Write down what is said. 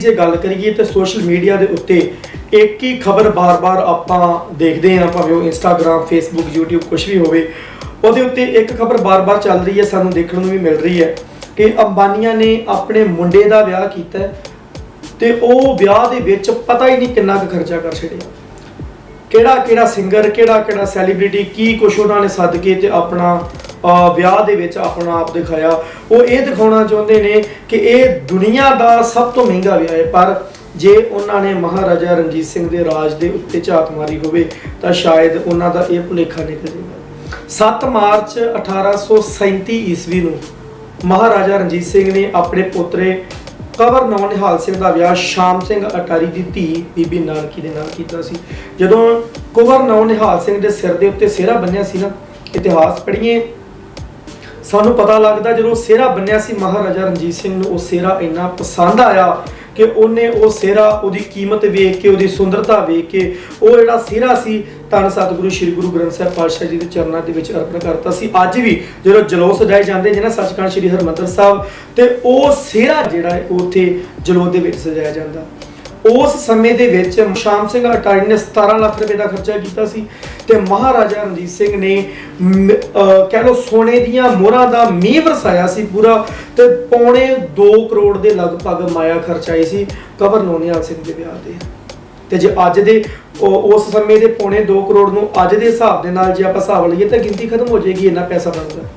ਜੇ ਗੱਲ ਕਰੀਏ ਤਾਂ ਸੋਸ਼ਲ ਮੀਡੀਆ ਦੇ ਉੱਤੇ ਇੱਕ ਹੀ ਖਬਰ ਬਾਰ-ਬਾਰ ਆਪਾਂ ਦੇਖਦੇ ਹਾਂ, ਭਾਵੇਂ ਉਹ ਇੰਸਟਾਗ੍ਰam ਫੇਸਬੁੱਕ YouTube ਕੁਝ ਵੀ ਹੋਵੇ, ਉਹਦੇ ਉੱਤੇ ਇੱਕ ਖਬਰ ਬਾਰ-ਬਾਰ ਚੱਲ ਰਹੀ ਹੈ, ਸਾਨੂੰ ਦੇਖਣ ਨੂੰ ਵੀ ਮਿਲ ਰਹੀ ਹੈ ਕਿ ਅੰਬਾਨੀਆਂ ਨੇ ਆਪਣੇ ਮੁੰਡੇ ਦਾ ਵਿਆਹ ਕੀਤਾ ਹੈ ਤੇ ਉਹ ਵਿਆਹ ਦੇ ਵਿੱਚ ਪਤਾ ਹੀ ਨਹੀਂ ਕਿੰਨਾ ਕੁ ਖਰਚਾ ਕਰ ਛੱਡਿਆ। ਕਿਹੜਾ ਕਿਹੜਾ ਸਿੰਗਰ ਕਿਹੜਾ ਕਿਹੜਾ ਸੈਲੀਬ੍ਰਿਟੀ ਕੀ ਕੁਛ ਉਹਨਾਂ ਨੇ ਸੱਦ ਕੇ ਤੇ ਆਪਣਾ ਵਿਆਹ ਦੇ ਵਿੱਚ ਆਪਣਾ ਆਪ ਦਿਖਾਇਆ। ਉਹ ਇਹ ਦਿਖਾਉਣਾ ਚਾਹੁੰਦੇ ਨੇ ਕਿ ਇਹ ਦੁਨੀਆ ਦਾ ਸਭ ਤੋਂ ਮਹਿੰਗਾ ਵਿਆਹ ਹੈ, ਪਰ ਜੇ ਉਹਨਾਂ ਨੇ ਮਹਾਰਾਜਾ ਰਣਜੀਤ ਸਿੰਘ ਦੇ ਰਾਜ ਦੇ ਉੱਤੇ ਝਾਤ ਮਾਰੀ ਹੋਵੇ, ਤਾਂ ਸ਼ਾਇਦ ਉਹਨਾਂ ਦਾ ਇਹ ਭੁਲੇਖਾ ਨਿਕਲ ਜਾਏਗਾ। 7 ਮਾਰਚ 1837 ਈਸਵੀ ਨੂੰ ਮਹਾਰਾਜਾ ਰਣਜੀਤ ਸਿੰਘ ਨੇ ਆਪਣੇ ਪੋਤਰੇ ਕਵਰ ਨੌ ਨਿਹਾਲ ਸਿੰਘ ਦਾ ਵਿਆਹ ਸ਼ਾਮ ਸਿੰਘ ਅਟਾਰੀ ਦੀ ਧੀ ਬੀਬੀ ਨਾਨਕੀ ਦੇ ਨਾਲ ਕੀਤਾ ਸੀ। ਜਦੋਂ ਕੁਵਰ ਨੌ ਨਿਹਾਲ ਸਿੰਘ ਦੇ ਸਿਰ ਦੇ ਉੱਤੇ ਸਿਹਰਾ ਬੰਨਿਆ ਸੀ ਨਾ, ਇਤਿਹਾਸ ਪੜ੍ਹੀਏ ਸਾਨੂੰ ਪਤਾ ਲੱਗਦਾ ਜਦੋਂ ਸਿਹਰਾ ਬੰਨਿਆ ਸੀ ਮਹਾਰਾਜਾ ਰਣਜੀਤ ਸਿੰਘ ਨੂੰ, ਉਹ ਸਿਹਰਾ ਇੰਨਾ ਪਸੰਦ ਆਇਆ ਕਿ ਉਹਨੇ ਉਹ ਸਿਹਰਾ ਉਹਦੀ ਕੀਮਤ ਵੇਖ ਕੇ, ਉਹਦੀ ਸੁੰਦਰਤਾ ਵੇਖ ਕੇ, ਉਹ ਜਿਹੜਾ ਸਿਹਰਾ ਸੀ, ਧੰਨ ਸਤਿਗੁਰੂ ਸ੍ਰੀ ਗੁਰੂ ਗ੍ਰੰਥ ਸਾਹਿਬ ਪਾਤਸ਼ਾਹ ਜੀ ਦੇ ਚਰਨਾਂ ਦੇ ਵਿੱਚ ਅਰਪਣ ਕਰਤਾ ਸੀ। ਅੱਜ ਵੀ ਜਦੋਂ ਜਲੌ ਸਜਾਏ ਜਾਂਦੇ ਨੇ ਨਾ ਸੱਚਖੰਡ ਸ੍ਰੀ ਹਰਮੰਦਰ ਸਾਹਿਬ, ਤੇ ਉਹ ਸਿਹਰਾ ਜਿਹੜਾ ਹੈ, ਉਹ ਉੱਥੇ ਜਲੌ ਦੇ ਵਿੱਚ ਸਜਾਇਆ ਜਾਂਦਾ। ਉਸ ਸਮੇਂ ਦੇ ਵਿੱਚ ਸ਼ਾਮ ਸਿੰਘ ਅਟਾਰੀ ਨੇ 17 ਲੱਖ ਰੁਪਏ ਦਾ ਖਰਚਾ ਕੀਤਾ ਸੀ ਤੇ ਮਹਾਰਾਜਾ ਰਣਜੀਤ ਸਿੰਘ ਨੇ ਕਹਿ ਲਓ ਸੋਨੇ ਦੀਆਂ ਮੋਹਰਾਂ ਦਾ ਮੀਂਹ ਵਰਸਾਇਆ ਸੀ ਪੂਰਾ ਤੇ ਪੌਣੇ 2 ਕਰੋੜ ਦੇ ਲਗਭਗ ਮਾਇਆ ਖਰਚਾਈ ਸੀ ਕਵਰ ਨੋਨੀਆਲ ਸਿੰਘ ਦੇ ਵਿਆਹ ਤੇ। ਤੇ ਜੇ ਅੱਜ ਦੇ ਉਸ ਸਮੇਂ ਦੇ ਪੌਣੇ 2 ਕਰੋੜ ਨੂੰ ਅੱਜ ਦੇ ਹਿਸਾਬ ਦੇ ਨਾਲ ਜੇ ਆਪਾਂ ਹਿਸਾਬ ਲਈਏ ਤਾਂ ਗਿਣਤੀ ਖਤਮ ਹੋ ਜਾਏਗੀ, ਇੰਨਾ ਪੈਸਾ ਬਣਦਾ।